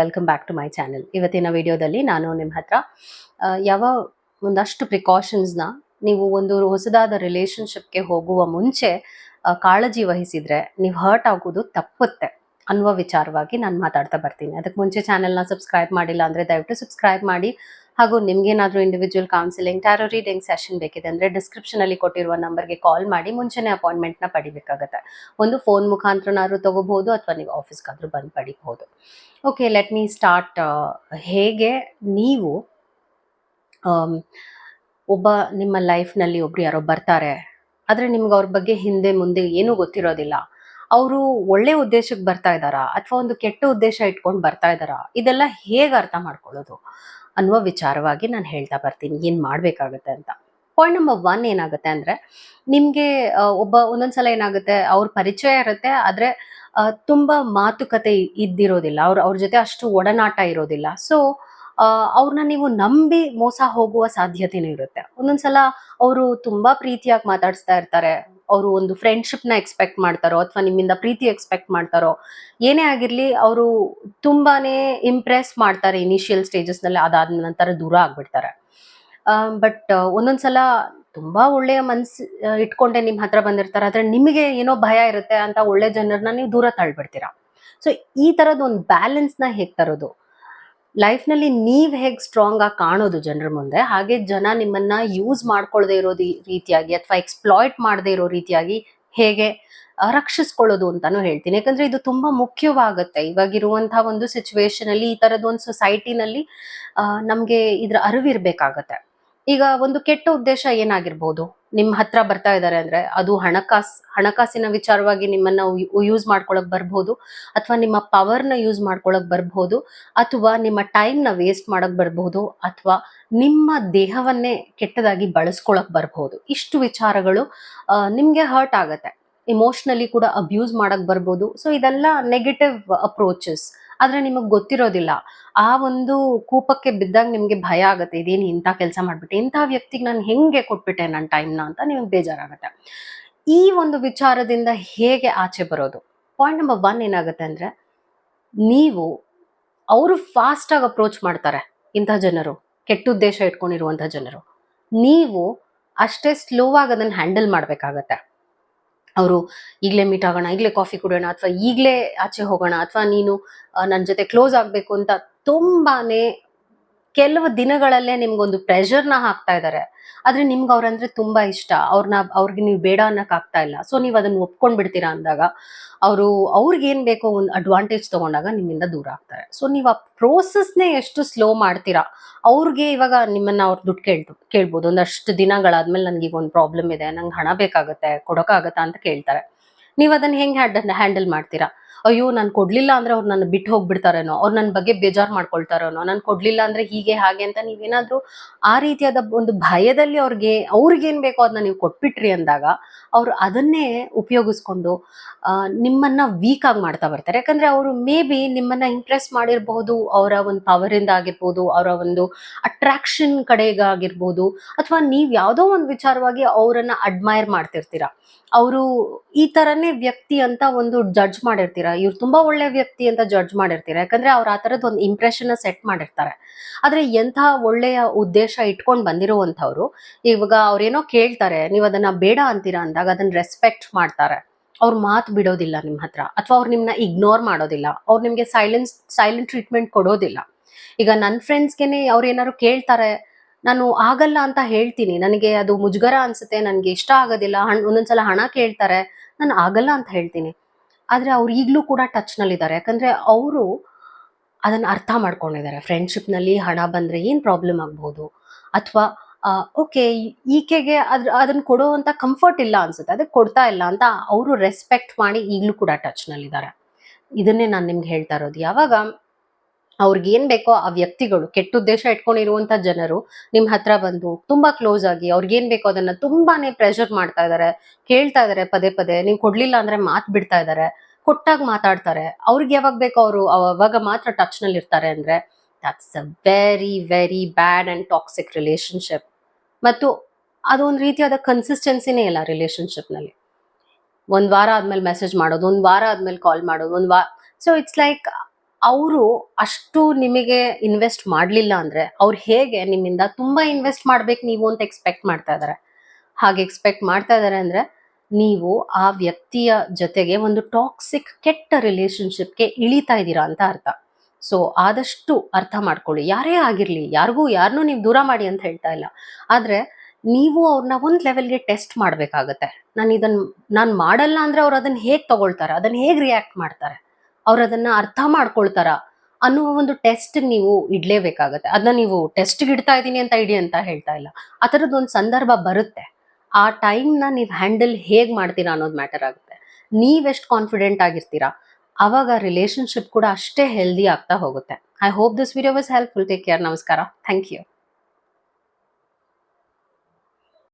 Welcome back to my channel ಇವತ್ತಿನ ವಿಡಿಯೋದಲ್ಲಿ ನಾನು ನಿಮ್ಮ ಹತ್ರ ಯಾವ ಒಂದಷ್ಟು ಪ್ರಿಕಾಷನ್ಸ್ನ ನೀವು ಒಂದು ಹೊಸದಾದ ರಿಲೇಶನ್ಶಿಪ್ಗೆ ಹೋಗುವ ಮುಂಚೆ ಕಾಳಜಿ ವಹಿಸಿದರೆ ನೀವು ಹರ್ಟ್ ಆಗೋದು ತಪ್ಪುತ್ತೆ ಅನ್ನುವ ವಿಚಾರವಾಗಿ ನಾನು ಮಾತಾಡ್ತಾ ಬರ್ತೀನಿ. ಅದಕ್ಕೆ ಮುಂಚೆ ಚಾನೆಲ್ನ ಸಬ್ಸ್ಕ್ರೈಬ್ ಮಾಡಿಲ್ಲ ಅಂದರೆ ದಯವಿಟ್ಟು ಸಬ್ಸ್ಕ್ರೈಬ್ ಮಾಡಿ. ಹಾಗೂ ನಿಮ್ಗೇನಾದರೂ individual counselling tarot reading session ಬೇಕಿದೆ ಅಂದರೆ ಡಿಸ್ಕ್ರಿಪ್ಷನಲ್ಲಿ ಕೊಟ್ಟಿರುವ ನಂಬರ್ಗೆ ಕಾಲ್ ಮಾಡಿ, ಮುಂಚೆನೇ ಅಪಾಯಿಂಟ್ಮೆಂಟ್ನ ಪಡಿಬೇಕಾಗತ್ತೆ. ಒಂದು ಫೋನ್ ಮುಖಾಂತರನಾದ್ರೂ ತಗೋಬಹುದು ಅಥವಾ ನೀವು ಆಫೀಸ್ಗಾದ್ರೂ ಬಂದು ಪಡಿಬಹುದು. ಓಕೆ ಲೆಟ್ ಮೀ ಸ್ಟಾರ್ಟ್ ಹೇಗೆ ನೀವು ಒಬ್ಬ ನಿಮ್ಮ ಲೈಫ್ನಲ್ಲಿ ಒಬ್ರು ಯಾರೋ ಬರ್ತಾರೆ, ಆದರೆ ನಿಮ್ಗೆ ಅವ್ರ ಬಗ್ಗೆ ಹಿಂದೆ ಮುಂದೆ ಏನೂ ಗೊತ್ತಿರೋದಿಲ್ಲ. ಅವರು ಒಳ್ಳೆ ಉದ್ದೇಶಕ್ಕೆ ಬರ್ತಾ ಇದ್ದಾರಾ? ಅಥವಾ ಒಂದು ಕೆಟ್ಟ ಉದ್ದೇಶ ಇಟ್ಕೊಂಡು ಬರ್ತಾ ಇದ್ದಾರಾ? ಇದೆಲ್ಲ ಹೇಗೆ ಅರ್ಥ ಮಾಡ್ಕೊಳ್ಳೋದು ಅನ್ನುವ ವಿಚಾರವಾಗಿ ನಾನು ಹೇಳ್ತಾ ಬರ್ತೀನಿ. ಏನು ಮಾಡಬೇಕಾಗತ್ತೆ ಅಂತ. ಪಾಯಿಂಟ್ ನಂಬರ್ ಒನ್ ಏನಾಗುತ್ತೆ ಅಂದರೆ, ನಿಮಗೆ ಒಬ್ಬ ಒಂದೊಂದ್ಸಲ ಏನಾಗುತ್ತೆ, ಅವ್ರ ಪರಿಚಯ ಇರುತ್ತೆ, ಆದರೆ ತುಂಬ ಮಾತುಕತೆ ಇದ್ದಿರೋದಿಲ್ಲ. ಅವ್ರ ಅವ್ರ ಜೊತೆ ಅಷ್ಟು ಒಡನಾಟ ಇರೋದಿಲ್ಲ. ಸೊ ಅವ್ರನ್ನ ನೀವು ನಂಬಿ ಮೋಸ ಹೋಗುವ ಸಾಧ್ಯತೆನೂ ಇರುತ್ತೆ. ಒಂದೊಂದ್ಸಲ ಅವರು ತುಂಬಾ ಪ್ರೀತಿಯಾಗಿ ಮಾತಾಡಿಸ್ತಾ ಇರ್ತಾರೆ. ಅವರು ಒಂದು ಫ್ರೆಂಡ್ಶಿಪ್ನ ಎಕ್ಸ್ಪೆಕ್ಟ್ ಮಾಡ್ತಾರೋ ಅಥವಾ ನಿಮ್ಮಿಂದ ಪ್ರೀತಿ ಎಕ್ಸ್ಪೆಕ್ಟ್ ಮಾಡ್ತಾರೋ, ಏನೇ ಆಗಿರ್ಲಿ ಅವರು ತುಂಬಾನೇ ಇಂಪ್ರೆಸ್ ಮಾಡ್ತಾರೆ ಇನಿಷಿಯಲ್ ಸ್ಟೇಜಸ್ನಲ್ಲಿ ಅದಾದ ನಂತರ ದೂರ ಆಗ್ಬಿಡ್ತಾರೆ. ಬಟ್ ಒಂದೊಂದ್ಸಲ ತುಂಬಾ ಒಳ್ಳೆಯ ಮನ್ಸು ಇಟ್ಕೊಂಡೆ ನಿಮ್ ಹತ್ರ ಬಂದಿರ್ತಾರೆ, ಆದ್ರೆ ನಿಮಗೆ ಏನೋ ಭಯ ಇರುತ್ತೆ ಅಂತ ಒಳ್ಳೆ ಜನರನ್ನ ನೀವು ದೂರ ತಳ್ಬಿಡ್ತೀರಾ? ಸೊ ಈ ತರದ್ ಒಂದು ಬ್ಯಾಲೆನ್ಸ್ನ ಹೇಗ್ ತರೋದು? ಲೈಫ್ನಲ್ಲಿ ಹೇಗೆ ಸ್ಟ್ರಾಂಗ್ ಆಗಿ ಕಾಣೋದು ಜನರ ಮುಂದೆ, ಹಾಗೆ ಜನ ನಿಮ್ಮನ್ನ ಯೂಸ್ ಮಾಡ್ಕೊಳ್ಳದೆ ಇರೋ ರೀತಿಯಾಗಿ ಅಥವಾ ಎಕ್ಸ್ಪ್ಲಾಯ್ಟ್ ಮಾಡದೇ ಇರೋ ರೀತಿಯಾಗಿ ಹೇಗೆ ರಕ್ಷಿಸ್ಕೊಳ್ಳೋದು ಅಂತಾನು ಹೇಳ್ತೀನಿ. ಯಾಕಂದ್ರೆ ಇದು ತುಂಬಾ ಮುಖ್ಯವಾಗುತ್ತೆ. ಇವಾಗಿರುವಂತಹ ಒಂದು ಸಿಚುವೇಶನ್ ಅಲ್ಲಿ, ಈ ತರದ ಒಂದು ಸೊಸೈಟಿನಲ್ಲಿ ನಮ್ಗೆ ಇದ್ರ ಅರಿವಿರ್ಬೇಕಾಗತ್ತೆ. ಈಗ ಒಂದು ಕೆಟ್ಟ ಉದ್ದೇಶ ಏನಾಗಿರ್ಬೋದು? ನಿಮ್ ಹತ್ರ ಬರ್ತಾ ಇದ್ದಾರೆ ಅಂದ್ರೆ ಅದು ಹಣಕಾಸ್, ಹಣಕಾಸಿನ ವಿಚಾರವಾಗಿ ನಿಮ್ಮನ್ನ ಯೂಸ್ ಮಾಡ್ಕೊಳಕ್ ಬರ್ಬಹುದು ಅಥವಾ ನಿಮ್ಮ ಪವರ್ನ ಯೂಸ್ ಮಾಡ್ಕೊಳಕ್ ಬರ್ಬಹುದು ಅಥವಾ ನಿಮ್ಮ ಟೈಮ್ನ ವೇಸ್ಟ್ ಮಾಡಕ್ ಬರ್ಬಹುದು ಅಥವಾ ನಿಮ್ಮ ದೇಹವನ್ನೇ ಕೆಟ್ಟದಾಗಿ ಬಳಸ್ಕೊಳಕ್ ಬರ್ಬಹುದು ಇಷ್ಟು ವಿಚಾರಗಳು ನಿಮ್ಗೆ ಹರ್ಟ್ ಆಗತ್ತೆ. ಇಮೋಷ್ನಲಿ ಕೂಡ ಅಬ್ಯೂಸ್ ಮಾಡಕ್ ಬರ್ಬೋದು. ಸೊ ಇದೆಲ್ಲ ನೆಗೆಟಿವ್ ಅಪ್ರೋಚಸ್ ಆದ್ರೆ ನಿಮಗೆ ಗೊತ್ತಿರೋದಿಲ್ಲ. ಆ ಒಂದು ಕೂಪಕ್ಕೆ ಬಿದ್ದಾಗ ನಿಮ್ಗೆ ಭಯ ಆಗುತ್ತೆ. ಇದೇನು ಇಂಥ ಕೆಲಸ ಮಾಡ್ಬಿಟ್ಟೆ? ಇಂಥ ವ್ಯಕ್ತಿಗೆ ನಾನು ಹೆಂಗೆ ಕೊಟ್ಬಿಟ್ಟೆ ನನ್ನ ಟೈಮ್ನ ಅಂತ ನಿಮ್ಗೆ ಬೇಜಾರಾಗುತ್ತೆ. ಈ ಒಂದು ವಿಚಾರದಿಂದ ಹೇಗೆ ಆಚೆ ಬರೋದು? ಪಾಯಿಂಟ್ ನಂಬರ್ ಒನ್ ಏನಾಗುತ್ತೆ ಅಂದ್ರೆ, ನೀವು ಅವರು ಫಾಸ್ಟ್ ಆಗಿ ಅಪ್ರೋಚ್ ಮಾಡ್ತಾರೆ ಇಂಥ ಜನರು, ಕೆಟ್ಟ ಉದ್ದೇಶ ಇಟ್ಕೊಂಡಿರುವಂಥ ಜನರು. ನೀವು ಅಷ್ಟೇ ಸ್ಲೋ ಆಗಿ ಅದನ್ನ ಹ್ಯಾಂಡಲ್ ಮಾಡ್ಬೇಕಾಗತ್ತೆ. ಅವರು ಈಗಲೇ ಮೀಟ್ ಆಗೋಣ, ಈಗಲೇ ಕಾಫಿ ಕುಡಿಯೋಣ ಅಥವಾ ಈಗಲೇ ಆಚೆ ಹೋಗೋಣ ಅಥವಾ ನೀನು ನನ್ನ ಜೊತೆ ಕ್ಲೋಸ್ ಆಗಬೇಕು ಅಂತ ತುಂಬಾನೇ ಕೆಲವು ದಿನಗಳಲ್ಲೇ ನಿಮ್ಗೊಂದು ಪ್ರೆಷರ್ನ ಹಾಕ್ತಾ ಇದ್ದಾರೆ ಆದ್ರೆ ನಿಮ್ಗೆ ಅವ್ರಂದ್ರೆ ತುಂಬಾ ಇಷ್ಟ. ಅವ್ರನ್ನ ಅವ್ರಿಗೆ ನೀವು ಬೇಡ ಅನ್ನಕ್ ಆಗ್ತಾ ಇಲ್ಲ. ಸೊ ನೀವು ಅದನ್ನ ಒಪ್ಕೊಂಡ್ ಬಿಡ್ತೀರಾ ಅಂದಾಗ, ಅವರು, ಅವ್ರಿಗೆ ಏನ್ ಬೇಕೋ ಒಂದು ಅಡ್ವಾಂಟೇಜ್ ತಗೊಂಡಾಗ ನಿಮ್ಮಿಂದ ದೂರ ಆಗ್ತಾರೆ. ಸೊ ನೀವು ಆ ಪ್ರೋಸೆಸ್ನೇ ಎಷ್ಟು ಸ್ಲೋ ಮಾಡ್ತೀರಾ, ಅವ್ರಿಗೆ ಇವಾಗ ನಿಮ್ಮನ್ನ ಅವ್ರು ದುಡ್ಡು ಕೇಳ್ತು, ಕೇಳ್ಬೋದು. ಒಂದಷ್ಟು ದಿನಗಳಾದ್ಮೇಲೆ ನನ್ಗೆ ಈಗ ಒಂದು ಪ್ರಾಬ್ಲಮ್ ಇದೆ, ನಂಗೆ ಹಣ ಬೇಕಾಗುತ್ತೆ ಕೊಡೋಕ್ಕಾಗತ್ತಾ ಅಂತ ಕೇಳ್ತಾರೆ. ನೀವು ಅದನ್ನ ಹೆಂಗೆ ಹ್ಯಾಂಡಲ್ ಮಾಡ್ತೀರಾ? ಅಯ್ಯೋ, ನಾನು ಕೊಡ್ಲಿಲ್ಲ ಅಂದ್ರೆ ಅವ್ರು ನನ್ನ ಬಿಟ್ಟು ಹೋಗ್ಬಿಡ್ತಾರೇನೋ, ಅವ್ರು ನನ್ನ ಬಗ್ಗೆ ಬೇಜಾರ್ ಮಾಡ್ಕೊಳ್ತಾರೇನೋ, ನಾನು ಕೊಡ್ಲಿಲ್ಲ ಅಂದ್ರೆ ಹೀಗೆ, ಹಾಗೆ ಅಂತ ನೀವೇನಾದ್ರೂ ಆ ರೀತಿಯಾದ ಒಂದು ಭಯದಲ್ಲಿ ಅವ್ರಿಗೆ, ಅವ್ರಿಗೇನ್ ಬೇಕೋ ಅದನ್ನ ನೀವು ಕೊಟ್ಬಿಟ್ರಿ ಅಂದಾಗ ಅವ್ರು ಅದನ್ನೇ ಉಪಯೋಗಿಸ್ಕೊಂಡು ನಿಮ್ಮನ್ನ ವೀಕ್ ಆಗಿ ಮಾಡ್ತಾ ಬರ್ತಾರೆ. ಯಾಕಂದ್ರೆ ಅವರು ಮೇ ಬಿ ನಿಮ್ಮನ್ನ ಇಂಪ್ರೆಸ್ ಮಾಡಿರಬಹುದು, ಅವರ ಒಂದು ಪವರ್ ಇಂದ ಆಗಿರ್ಬೋದು, ಅವರ ಒಂದು ಅಟ್ರಾಕ್ಷನ್ ಕಡೆಗೆ ಆಗಿರ್ಬೋದು, ಅಥವಾ ನೀವು ಯಾವುದೋ ಒಂದು ವಿಚಾರವಾಗಿ ಅವರನ್ನ ಅಡ್ಮೈರ್ ಮಾಡ್ತಿರ್ತೀರಾ. ಅವರು ಈ ತರನೇ ವ್ಯಕ್ತಿ ಅಂತ ಒಂದು ಜಡ್ಜ್ ಮಾಡಿರ್ತೀರಾ. ಇವ್ರು ತುಂಬಾ ಒಳ್ಳೆ ವ್ಯಕ್ತಿ ಅಂತ ಜಡ್ಜ್ ಮಾಡಿರ್ತೀರಾ? ಯಾಕಂದ್ರೆ ಅವ್ರು ಆ ತರದ್ ಒಂದು ಇಂಪ್ರೆಷನ್ ಸೆಟ್ ಮಾಡಿರ್ತಾರೆ. ಆದ್ರೆ ಎಂಥ ಒಳ್ಳೆಯ ಉದ್ದೇಶ ಇಟ್ಕೊಂಡು ಬಂದಿರುವಂತವ್ರು ಇವಾಗ ಅವ್ರೇನೋ ಕೇಳ್ತಾರೆ, ನೀವು ಅದನ್ನ ಬೇಡ ಅಂತೀರಾ? ಅಂದಾಗ ಅದನ್ನ ರೆಸ್ಪೆಕ್ಟ್ ಮಾಡ್ತಾರೆ. ಅವ್ರ ಮಾತು ಬಿಡೋದಿಲ್ಲ ನಿಮ್ಮ ಹತ್ರ, ಅಥವಾ ಅವ್ರು ನಿಮ್ನ ಇಗ್ನೋರ್ ಮಾಡೋದಿಲ್ಲ. ಅವ್ರು ನಿಮ್ಗೆ ಸೈಲೆನ್ಸ್ ಸೈಲೆಂಟ್ ಟ್ರೀಟ್ಮೆಂಟ್ ಕೊಡೋದಿಲ್ಲ. ಈಗ ನನ್ನ ಫ್ರೆಂಡ್ಸ್ಗೆನೆ ಅವ್ರು ಏನಾದ್ರು ಕೇಳ್ತಾರೆ, ನಾನು ಆಗಲ್ಲ ಅಂತ ಹೇಳ್ತೀನಿ. ನನಗೆ ಅದು ಮುಜುಗರ ಅನ್ಸುತ್ತೆ, ನನಗೆ ಇಷ್ಟ ಆಗೋದಿಲ್ಲ. ಹಣ್, ಒಂದೊಂದ್ಸಲ ಹಣ ಕೇಳ್ತಾರೆ. ನಾನು ಆಗಲ್ಲ ಅಂತ ಹೇಳ್ತೀನಿ. ಆದ್ರೆ ಅವ್ರು ಈಗಲೂ ಕೂಡ ಟಚ್ನಲ್ಲಿದ್ದಾರೆ ಯಾಕಂದರೆ ಅವರು ಅದನ್ನು ಅರ್ಥ ಮಾಡ್ಕೊಂಡಿದ್ದಾರೆ. ಫ್ರೆಂಡ್ಶಿಪ್ನಲ್ಲಿ ಹಣ ಬಂದರೆ ಏನು ಪ್ರಾಬ್ಲಮ್ ಆಗ್ಬೋದು? ಅಥವಾ ಓಕೆ ಈಕೆಗೆ ಅದ್ರ ಅದನ್ನ ಕೊಡುವಂತ ಕಂಫರ್ಟ್ ಇಲ್ಲ ಅನಿಸುತ್ತೆ. ಅದಕ್ಕೆ ಕೊಡ್ತಾ ಇಲ್ಲ ಅಂತ ಅವರು ರೆಸ್ಪೆಕ್ಟ್ ಮಾಡಿ ಈಗಲೂ ಕೂಡ ಟಚ್ನಲ್ಲಿದ್ದಾರೆ ಇದನ್ನೇ ನಾನು ನಿಮ್ಗೆ ಹೇಳ್ತಾ ಇರೋದು. ಯಾವಾಗ ಅವ್ರಿಗೆ ಏನ್ ಬೇಕೋ ಆ ವ್ಯಕ್ತಿಗಳು, ಕೆಟ್ಟ ಉದ್ದೇಶ ಇಟ್ಕೊಂಡಿರುವಂತ ಜನರು ನಿಮ್ ಹತ್ರ ಬಂದು ತುಂಬಾ ಕ್ಲೋಸ್ ಆಗಿ ಅವ್ರಿಗೆ ಏನ್ ಬೇಕೋ ಅದನ್ನ ತುಂಬಾನೇ ಪ್ರೆಷರ್ ಮಾಡ್ತಾ ಇದಾರೆ, ಕೇಳ್ತಾ ಇದಾರೆ ಪದೇ ಪದೇ, ನೀವು ಕೊಡ್ಲಿಲ್ಲ ಅಂದ್ರೆ ಮಾತ್ ಬಿಡ್ತಾ ಇದಾರೆ, ಕೊಟ್ಟಾಗ ಮಾತಾಡ್ತಾರೆ, ಅವ್ರಿಗೆ ಯಾವಾಗ ಬೇಕೋ ಅವರು ಅವಾಗ ಮಾತ್ರ ಟಚ್ನಲ್ಲಿ ಇರ್ತಾರೆ ಅಂದ್ರೆ that's a very very bad and toxic relationship ಮತ್ತು ಅದೊಂದು ರೀತಿಯಾದ ಕನ್ಸಿಸ್ಟೆನ್ಸಿನೇ ಇಲ್ಲ ರಿಲೇಶನ್ಶಿಪ್ನಲ್ಲಿ. ಒಂದ್ ವಾರ ಆದ್ಮೇಲೆ ಮೆಸೇಜ್ ಮಾಡೋದು, ಒಂದ್ ವಾರ ಆದ್ಮೇಲೆ ಕಾಲ್ ಮಾಡೋದು, ಒಂದ್ ವಾರ ಸೊ ಇಟ್ಸ್ ಲೈಕ್ ಅವರು ಅಷ್ಟು ನಿಮಗೆ ಇನ್ವೆಸ್ಟ್ ಮಾಡಲಿಲ್ಲ ಅಂದರೆ ಅವ್ರು ಹೇಗೆ ನಿಮ್ಮಿಂದ ತುಂಬಾ ಇನ್ವೆಸ್ಟ್ ಮಾಡ್ಬೇಕು ನೀವು ಅಂತ ಎಕ್ಸ್ಪೆಕ್ಟ್ ಮಾಡ್ತಾ ಇದ್ದಾರೆ ಹಾಗೆ ಎಕ್ಸ್ಪೆಕ್ಟ್ ಮಾಡ್ತಾ ಇದ್ದಾರೆ ಅಂದರೆ ನೀವು ಆ ವ್ಯಕ್ತಿಯ ಜೊತೆಗೆ ಒಂದು ಟಾಕ್ಸಿಕ್ ಕೆಟ್ಟ ರಿಲೇಶನ್ಶಿಪ್ಗೆ ಇಳಿತಾ ಇದ್ದೀರಾ ಅಂತ ಅರ್ಥ. ಸೊ ಆದಷ್ಟು ಅರ್ಥ ಮಾಡ್ಕೊಳ್ಳಿ. ಯಾರೇ ಆಗಿರಲಿ, ಯಾರಿಗೂ ಯಾರನ್ನೂ ನೀವು ದೂರ ಮಾಡಿ ಅಂತ ಹೇಳ್ತಾ ಇಲ್ಲ. ಆದರೆ ನೀವು ಅವ್ರನ್ನ ಒಂದು ಲೆವೆಲ್ಗೆ ಟೆಸ್ಟ್ ಮಾಡಬೇಕಾಗತ್ತೆ. ನಾನು ಇದನ್ನು ನಾನು ಮಾಡಲ್ಲ ಅಂದ್ರೆ ಅವ್ರು ಅದನ್ನು ಹೇಗೆ ತಗೊಳ್ತಾರೆ? ಅದನ್ನು ಹೇಗೆ ರಿಯಾಕ್ಟ್ ಮಾಡ್ತಾರೆ? ಅವ್ರು ಅದನ್ನ ಅರ್ಥ ಮಾಡ್ಕೊಳ್ತಾರ ಅನ್ನುವ ಒಂದು ಟೆಸ್ಟ್ ನೀವು ಇಡ್ಲೇಬೇಕಾಗತ್ತೆ. ಅದನ್ನ ನೀವು ಟೆಸ್ಟ್ ಇಡ್ತಾ ಇದ್ದೀನಿ ಅಂತ ಇಡಿ ಅಂತ ಹೇಳ್ತಾ ಇಲ್ಲ. ಆ ಥರದ್ದು ಒಂದು ಸಂದರ್ಭ ಬರುತ್ತೆ. ಆ ಟೈಮ್ನ ನೀವು ಹ್ಯಾಂಡಲ್ ಹೇಗ್ ಮಾಡ್ತೀರಾ ಅನ್ನೋದು ಮ್ಯಾಟರ್ ಆಗುತ್ತೆ. ನೀವೆಷ್ಟು ಕಾನ್ಫಿಡೆಂಟ್ ಆಗಿರ್ತೀರಾ, ಅವಾಗ ರಿಲೇಶನ್ಶಿಪ್ ಕೂಡ ಅಷ್ಟೇ ಹೆಲ್ದಿ ಆಗ್ತಾ ಹೋಗುತ್ತೆ. I hope this video was helpful take care ನಮಸ್ಕಾರ. Thank you